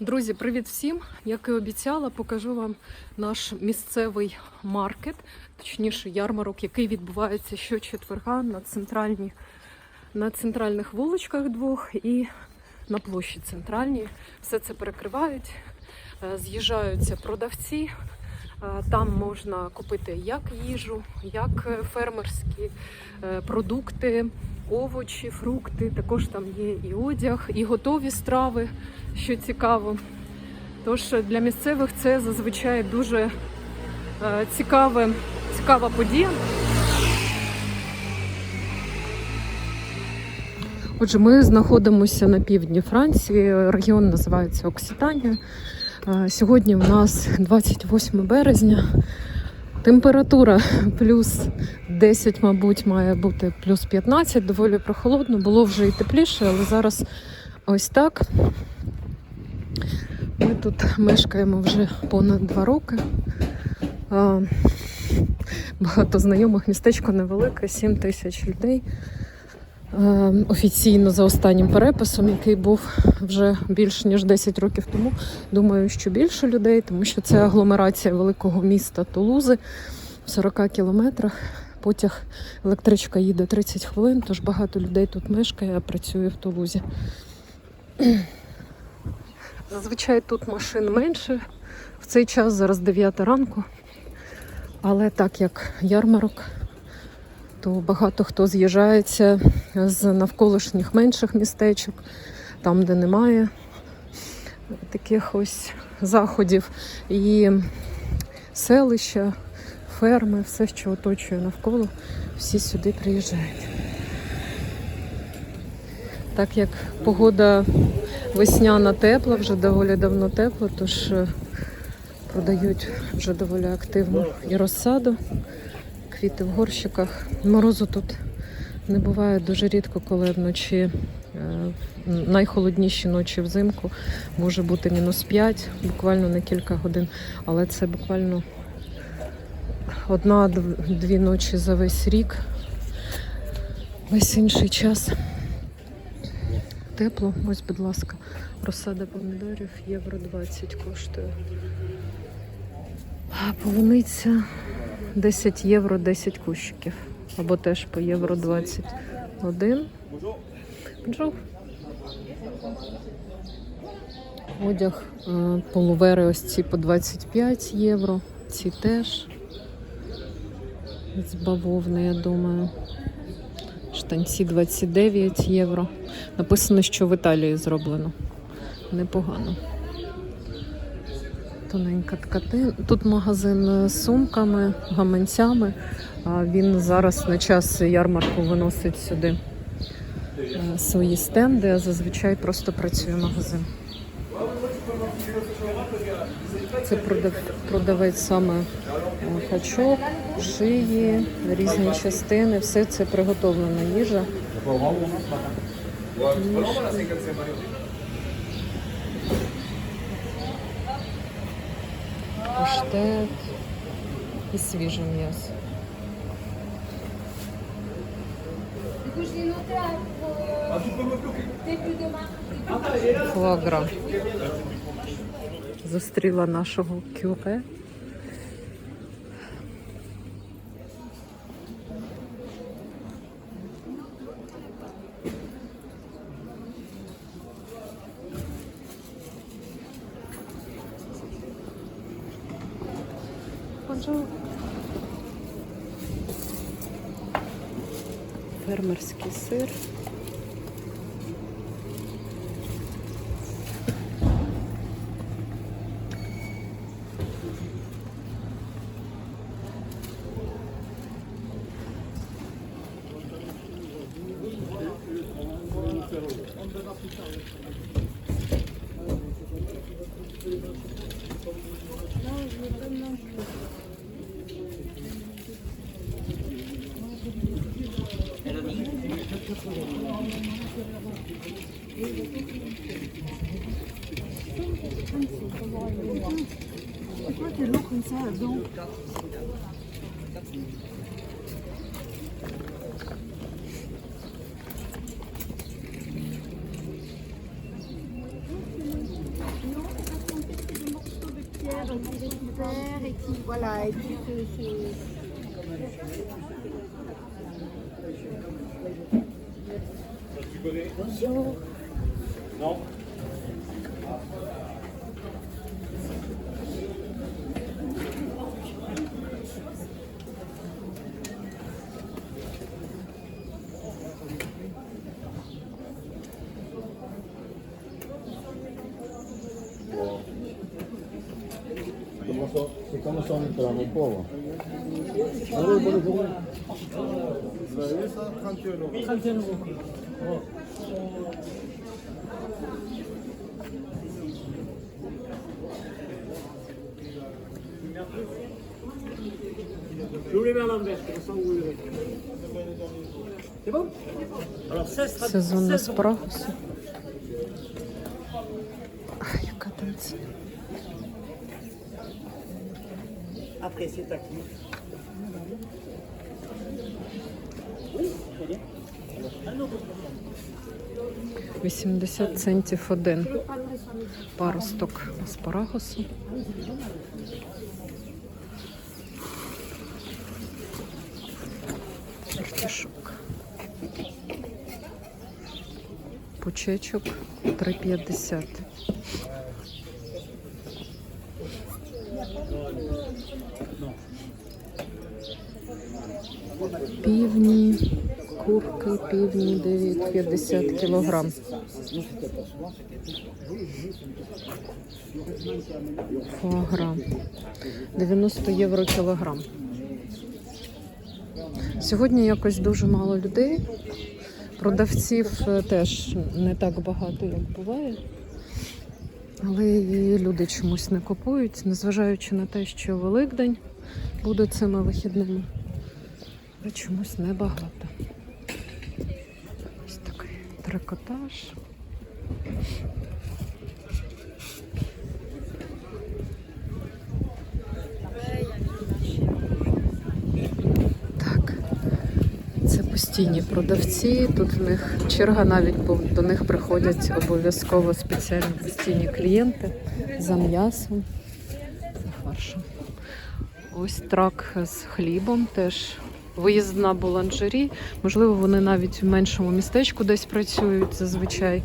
Друзі, привіт всім! Як і обіцяла, покажу вам наш місцевий маркет, точніше ярмарок, який відбувається щочетверга на центральні, на центральних вуличках двох і на площі центральній. Все це перекривають, е, з'їжджаються продавці. Е, Там можна купити як їжу, як е, фермерські продукти, овочі, фрукти. Також там є і одяг, і готові страви, що цікаво. Тож е, для місцевих це зазвичай дуже е, цікаве, цікава подія. Отже, ми знаходимося на півдні Франції. Регіон називається Окситанія. Е, Сьогодні у нас 28 березня. Температура плюс 10, мабуть, має бути плюс 15, доволі прохолодно. Було вже і тепліше, але зараз ось так. Ми тут мешкаємо вже понад 2 роки. Багато знайомих, містечко невелике, 7 тисяч людей. Е, Офіційно за останнім переписом, який був вже більш ніж 10 років тому. Думаю, що більше людей, тому що це агломерація великого міста Тулузи в 40 кілометрах. Потяг електричка їде 30 хвилин, тож багато людей тут мешкає, а працює в Тулузі. Зазвичай тут машин менше. В цей час зараз 9 ранку. Але так як ярмарок, то багато хто з'їжджається з навколишніх менших містечок, там, де немає таких ось заходів. І селища, ферми, все, що оточує навколо, всі сюди приїжджають. Так як погода весняна тепла, вже доволі давно тепло, тож е, продають вже доволі активно і розсаду, квіти в горщиках. Морозу тут не буває дуже рідко, коли вночі е, найхолодніші ночі взимку може бути мінус 5, буквально на кілька годин, але це буквально одна-дві ночі за весь рік. Весь інший час тепло. Ось, будь ласка, розсада помідорів євро 20 коштує. А полуниця 10 євро 10 кущиків. Або теж по євро 21. Бонжур. Одяг е, полувери ось ці по 25 євро. Ці теж з бавовни, я думаю. Штанці 29 євро. Написано, що в Італії зроблено. Непогано. Тоненька ткати. Тут магазин з сумками, гаманцями. А Він зараз на час ярмарку виносить сюди е, свої стенди, а зазвичай просто працює магазин. Це продавець саме е, качок, шиї, різні частини. Все це приготовлена їжа. Паштет і свіже м'ясо. Фуагра. Зустріла нашого кюре. C'est quoi tes l'eau comme ça là-dedans. Et qui, voilà, et qui se, se- Bonjour. Como ça vous les verrez. C'est bon Alors 16 tra- Сезон 16 аспарагусу. Ах, яка там À qui 80 центів один паросток аспарагусу. Артишок. Пучечок 3,50. Півні, курки, півні 9,50 кілограм. Фуагра. 90 євро кілограм. Сьогодні якось дуже мало людей. Продавців е, теж не так багато, як буває. Але і люди чомусь не купують, незважаючи на те, що Великдень буде цими вихідними. Але чомусь небагато. Ось такий трикотаж. Так, це постійні продавці. Тут в них черга навіть бо до них приходять обов'язково спеціальні постійні клієнти за м'ясом, за фаршем. Ось трак з хлібом теж. Виїзд буланжері. Можливо, вони навіть в меншому містечку десь працюють зазвичай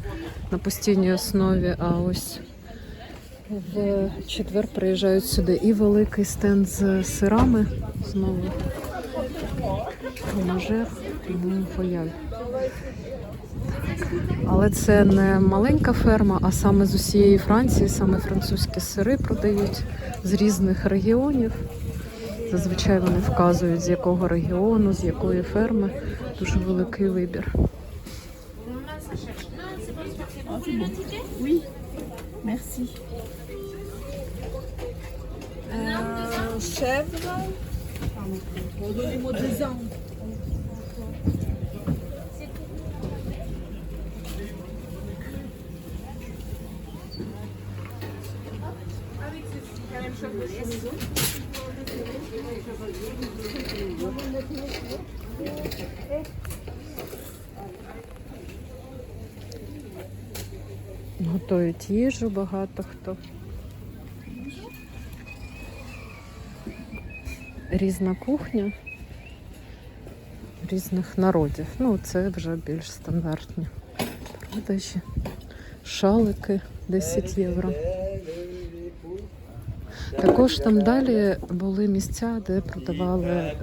на постійній основі. А ось в четвер приїжджають сюди і великий стенд з сирами. Знову фромажер, тому фояль. Але це не маленька ферма, а саме з усієї Франції, саме французькі сири продають з різних регіонів. Зазвичай вони вказують, з якого регіону, з якої ферми. Дуже великий вибір. Chèvre. Ans. Готують їжу багато хто. Різна кухня різних народів. Ну, це вже більш стандартні продажі. Шалики 10 євро. Також там далі були місця, де продавали е,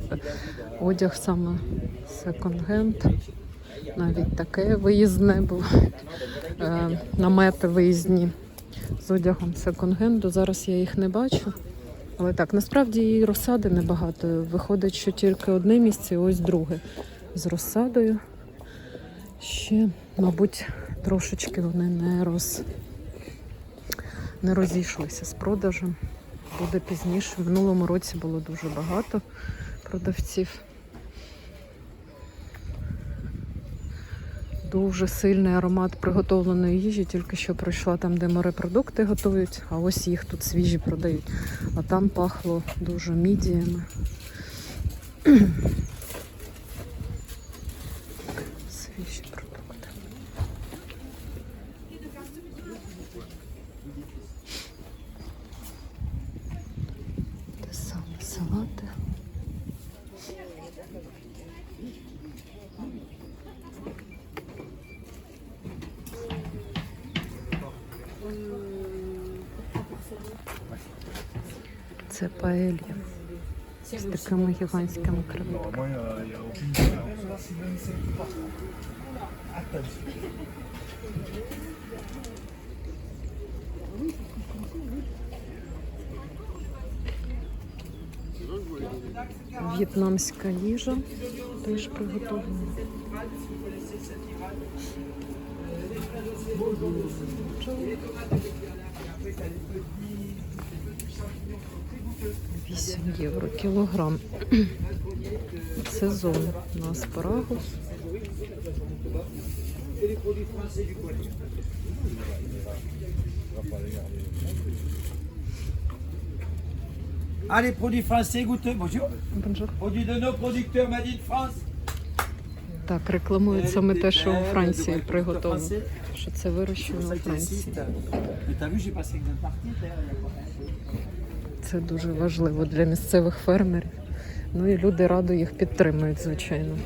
одяг саме секонд-хенд. Навіть таке виїзне було. Е, намети виїзні з одягом секонд-хенду. Зараз я їх не бачу. Але так, насправді і розсади небагато. Виходить, що тільки одне місце, і ось друге з розсадою. Ще, мабуть, трошечки вони не роз... не розійшлися з продажем. Буде пізніше. В минулому році було дуже багато продавців. Дуже сильний аромат приготовленої їжі, тільки що пройшла там, де морепродукти готують, а ось їх тут свіжі продають. А там пахло дуже мідіями. Свіжі продукти. Це паелья з такими гігантськими креветками. В'єтнамська їжа теж приготовлена. Вісім євро кілограм. Сезон на аспарагус. Allez, produits français, goûteux. Bonjour. Бонжур. Produits de nos producteurs Made in France. Так, рекламують саме те, що у Франції приготовлено. Що це вирощено у Франції. Це дуже важливо для місцевих фермерів. Ну і люди радо їх підтримують, звичайно.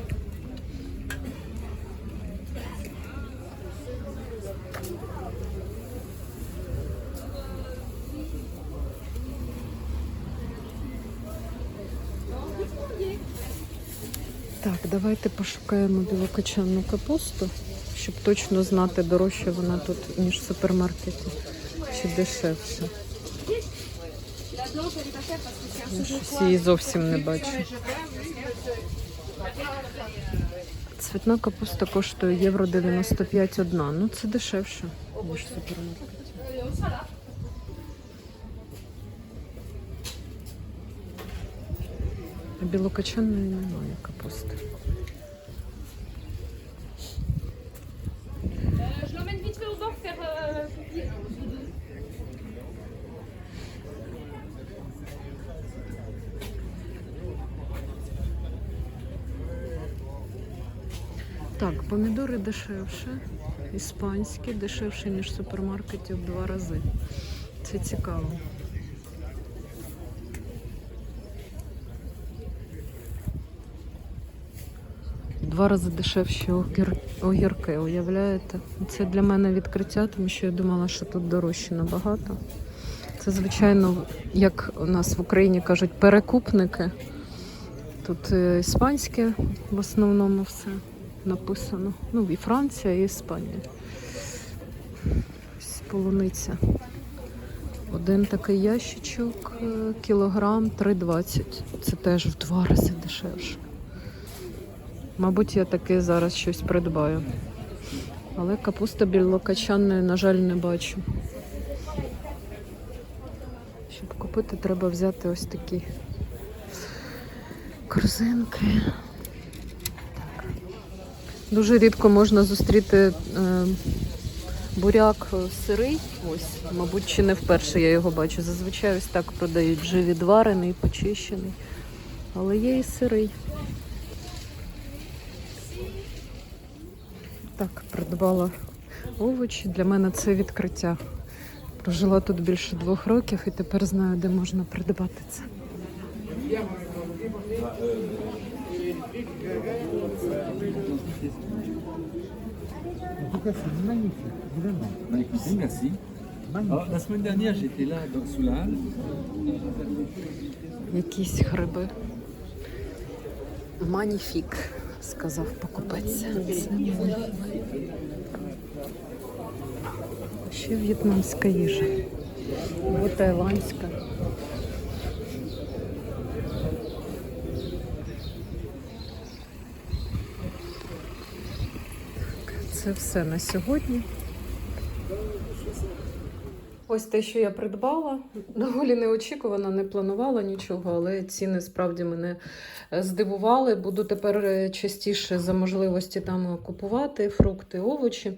Так, давайте пошукаємо білокочанну капусту, щоб точно знати, дорожча вона тут, ніж в супермаркеті, чи дешевше. Я зовсім не бачу. Цвітна капуста коштує євро 95 одна. Ну це дешевше, ніж в супермаркеті. А білокочанної немає капусти. Je l'emmène faire. euh, Так, помідори дешевше, іспанські, дешевше, ніж в супермаркеті в два рази. Це цікаво. Два рази дешевші огір... огірки, уявляєте? Це для мене відкриття, тому що я думала, що тут дорожче набагато. Це, звичайно, як у нас в Україні кажуть, перекупники. Тут е, іспанське в основному все написано. Ну, і Франція, і Іспанія. Полуниця. Один такий ящичок, е, кілограм 3,20. Це теж в два рази дешевше. Мабуть, я таки зараз щось придбаю. Але капуста білокачанної, на жаль, не бачу. Щоб купити, треба взяти ось такі корзинки. Дуже рідко можна зустріти е, буряк сирий. Ось, мабуть, чи не вперше я його бачу. Зазвичай ось так продають вже відварений, почищений. Але є і сирий. Так, придбала овочі. Для мене це відкриття. Прожила тут більше двох років і тепер знаю, де можна придбати це. En tout cas, c'est magnifique, vraiment. Bah, écoutez, merci. Alors, la semaine dernière, j'étais là dans, sous la halle. Якісь гриби. Маніфік, сказав покупець. Ще в'єтнамська їжа. Або тайландська. Так, Це все на сьогодні. Ось те, що я придбала, доволі неочікувано, не планувала нічого, але ціни справді мене е, здивували. Буду тепер е, частіше за можливості там купувати фрукти, овочі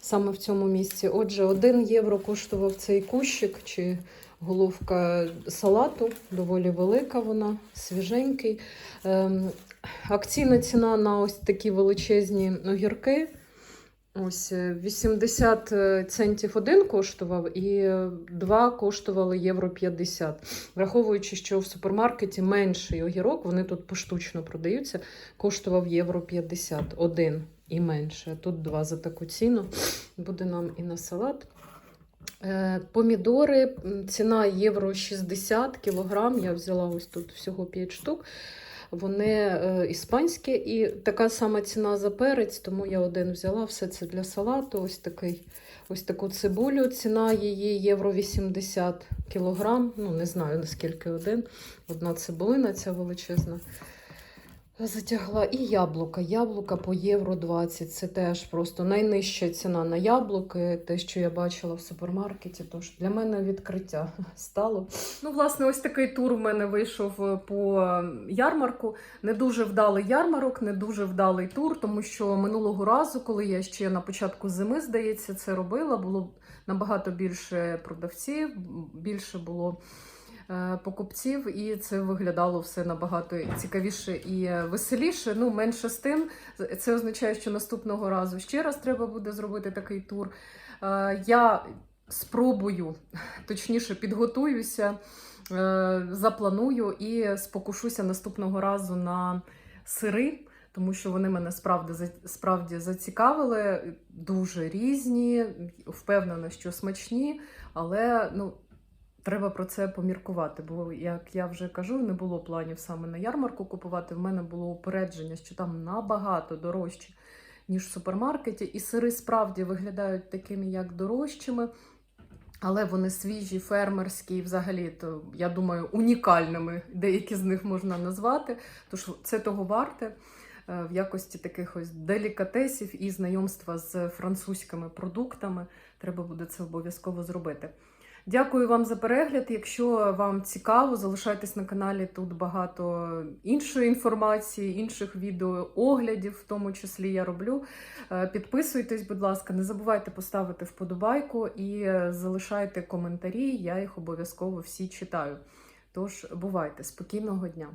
саме в цьому місці. Отже, 1 євро коштував цей кущик чи головка салату, доволі велика вона, свіженький. Ем, акційна ціна на ось такі величезні огірки. Ось е, 80 центів один коштував, і е, два коштували євро 50. Враховуючи, що в супермаркеті менший огірок, вони тут поштучно продаються, коштував євро 50 один і менше. Тут два за таку ціну. Буде нам і на салат. Е, Помідори, ціна євро 60 кілограм. Я взяла ось тут всього 5 штук. Вони е, іспанські і така сама ціна за перець, тому я один взяла. Все це для салату. Ось такий, ось таку цибулю. Ціна її євро 80 кілограм. Ну, не знаю наскільки один. Одна цибулина ця величезна. Затягла і яблука. Яблука по євро 20. Це теж просто найнижча ціна на яблуки, те, що я бачила в супермаркеті. Тож для мене відкриття стало. Ну, власне, ось такий тур в мене вийшов по ярмарку. Не дуже вдалий ярмарок, не дуже вдалий тур, тому що минулого разу, коли я ще на початку зими, здається, це робила, було набагато більше продавців, більше було е, покупців, і це виглядало все набагато цікавіше і е, веселіше. Ну, менше з тим, це означає, що наступного разу ще раз треба буде зробити такий тур. Е, Я спробую, точніше, підготуюся, е, запланую і спокушуся наступного разу на сири. Тому що вони мене справді, справді зацікавили, дуже різні, впевнена, що смачні, але ну, треба про це поміркувати. Бо, як я вже кажу, не було планів саме на ярмарку купувати. В мене було упередження, що там набагато дорожче, ніж в супермаркеті. І сири справді виглядають такими, як дорожчими. Але вони свіжі, фермерські, взагалі, то я думаю, унікальними деякі з них можна назвати. Тож це того варте е, в якості таких ось делікатесів і знайомства з французькими продуктами. Треба буде це обов'язково зробити. Дякую вам за перегляд. Якщо вам цікаво, залишайтесь на каналі. Тут багато іншої інформації, інших відео, оглядів, в тому числі я роблю. Е, Підписуйтесь, будь ласка, не забувайте поставити вподобайку і е, залишайте коментарі. Я їх обов'язково всі читаю. Тож бувайте, спокійного дня!